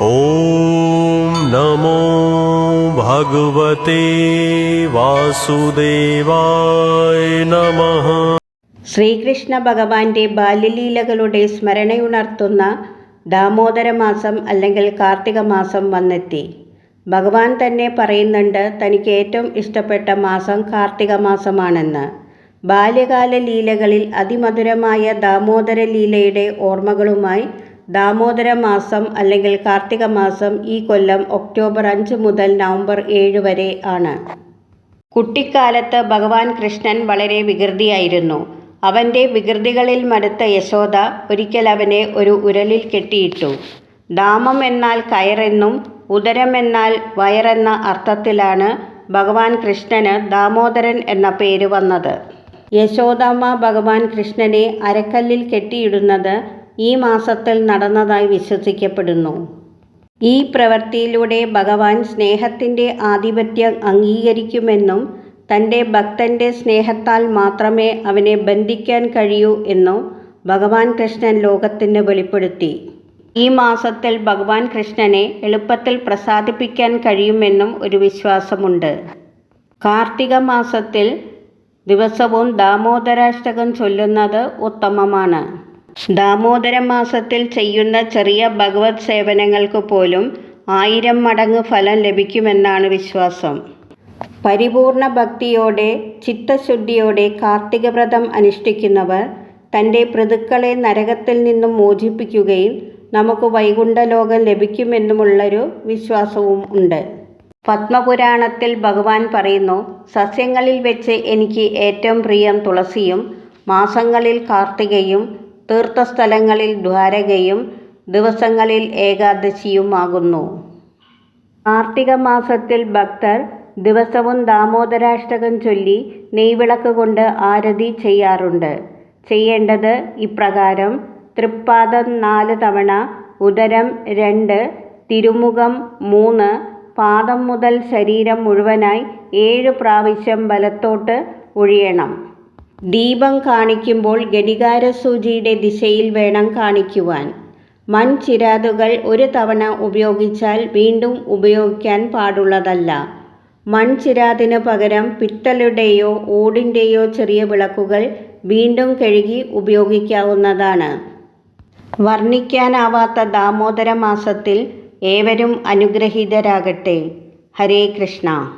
ॐ नमो भगवते वासुदेवाय नमः ശ്രീകൃഷ്ണ ഭഗവാന്റെ ബാല്യലീലകളുടെ സ്മരണയുണർത്തുന്ന ദാമോദര മാസം അല്ലെങ്കിൽ കാർത്തിക മാസം വന്നെത്തി ഭഗവാൻ തന്നെ പറയുന്നുണ്ട് തനിക്ക് ഏറ്റവും ഇഷ്ടപ്പെട്ട മാസം കാർത്തിക മാസമാണെന്ന് ബാല്യകാല ലീലകളിൽ അതിമധുരമായ ദാമോദര ലീലയുടെ ഓർമ്മകളുമായി ദാമോദര മാസം അല്ലെങ്കിൽ കാർത്തിക മാസം ഈ കൊല്ലം ഒക്ടോബർ അഞ്ച് മുതൽ നവംബർ ഏഴ് വരെ ആണ്. കുട്ടിക്കാലത്ത് ഭഗവാൻ കൃഷ്ണൻ വളരെ വികൃതിയായിരുന്നു. അവന്റെ വികൃതികളിൽ മടുത്ത യശോദ ഒരിക്കൽ അവനെ ഒരു ഉരലിൽ കെട്ടിയിട്ടു. ദാമം എന്നാൽ കയറെന്നും ഉദരം എന്നാൽ വയറെന്ന അർത്ഥത്തിലാണ് ഭഗവാൻ കൃഷ്ണന് ദാമോദരൻ എന്ന പേര് വന്നത്. യശോദാമ്മ ഭഗവാൻ കൃഷ്ണനെ അരക്കല്ലിൽ കെട്ടിയിടുന്നത് ഈ മാസത്തിൽ നടന്നതായി വിശ്വസിക്കപ്പെടുന്നു. ഈ പ്രവൃത്തിയിലൂടെ ഭഗവാൻ സ്നേഹത്തിന്റെ ആധിപത്യം അംഗീകരിക്കുമെന്നും തന്റെ ഭക്തന്റെ സ്നേഹത്താൽ മാത്രമേ അവനെ ബന്ധിക്കാൻ കഴിയൂ എന്നും ഭഗവാൻ കൃഷ്ണൻ ലോകത്തിന് വെളിപ്പെടുത്തി. ഈ മാസത്തിൽ ഭഗവാൻ കൃഷ്ണനെ എളുപ്പത്തിൽ പ്രസാദിപ്പിക്കാൻ കഴിയുമെന്നും ഒരു വിശ്വാസമുണ്ട്. കാർത്തിക മാസത്തിൽ ദിവസവും ദാമോദരാഷ്ടകം ചൊല്ലുന്നത് ഉത്തമമാണ്. ദാമോദര മാസത്തിൽ ചെയ്യുന്ന ചെറിയ ഭഗവത് സേവനങ്ങൾക്ക് പോലും ആയിരം മടങ്ങ് ഫലം ലഭിക്കുമെന്നാണ് വിശ്വാസം. പരിപൂർണ ഭക്തിയോടെ ചിത്തശുദ്ധിയോടെ കാർത്തിക വ്രതം അനുഷ്ഠിക്കുന്നവർ തന്റെ പൃതുക്കളെ നരകത്തിൽ നിന്നും മോചിപ്പിക്കുകയും നമുക്ക് വൈകുണ്ഠലോകം ലഭിക്കുമെന്നുമുള്ളൊരു വിശ്വാസവും ഉണ്ട്. പത്മപുരാണത്തിൽ ഭഗവാൻ പറയുന്നു സസ്യങ്ങളിൽ വെച്ച് എനിക്ക് ഏറ്റവും പ്രിയം തുളസിയും മാസങ്ങളിൽ കാർത്തികയും തീർത്ഥസ്ഥലങ്ങളിൽ ദ്വാരകയും ദിവസങ്ങളിൽ ഏകാദശിയുമാകുന്നു. കാർത്തിക മാസത്തിൽ ഭക്തർ ദിവസവും ദാമോദരാഷ്ടകം ചൊല്ലി നെയ്വിളക്ക് കൊണ്ട് ആരതി ചെയ്യാറുണ്ട്. ചെയ്യേണ്ടത് ഇപ്രകാരം. തൃപ്പാദം നാല് തവണ ഉദരം രണ്ട് തിരുമുഖം മൂന്ന് പാദം മുതൽ ശരീരം മുഴുവനായി ഏഴ് പ്രാവശ്യം വലത്തോട്ട് ഒഴിയണം. ദീപം കാണിക്കുമ്പോൾ ഘടികാരസൂചിയുടെ ദിശയിൽ വേണം കാണിക്കുവാൻ. മൺചിരാതുകൾ ഒരു തവണ ഉപയോഗിച്ചാൽ വീണ്ടും ഉപയോഗിക്കാൻ പാടുള്ളതല്ല. മൺചിരാതിനു പകരം പിത്തലുടെയോ ഓടിന്റെയോ ചെറിയ വിളക്കുകൾ വീണ്ടും കഴുകി ഉപയോഗിക്കാവുന്നതാണ്. വർണിക്കാനാവാത്ത ദാമോദര മാസത്തിൽ ഏവരും അനുഗ്രഹീതരാകട്ടെ. ഹരേ കൃഷ്ണ.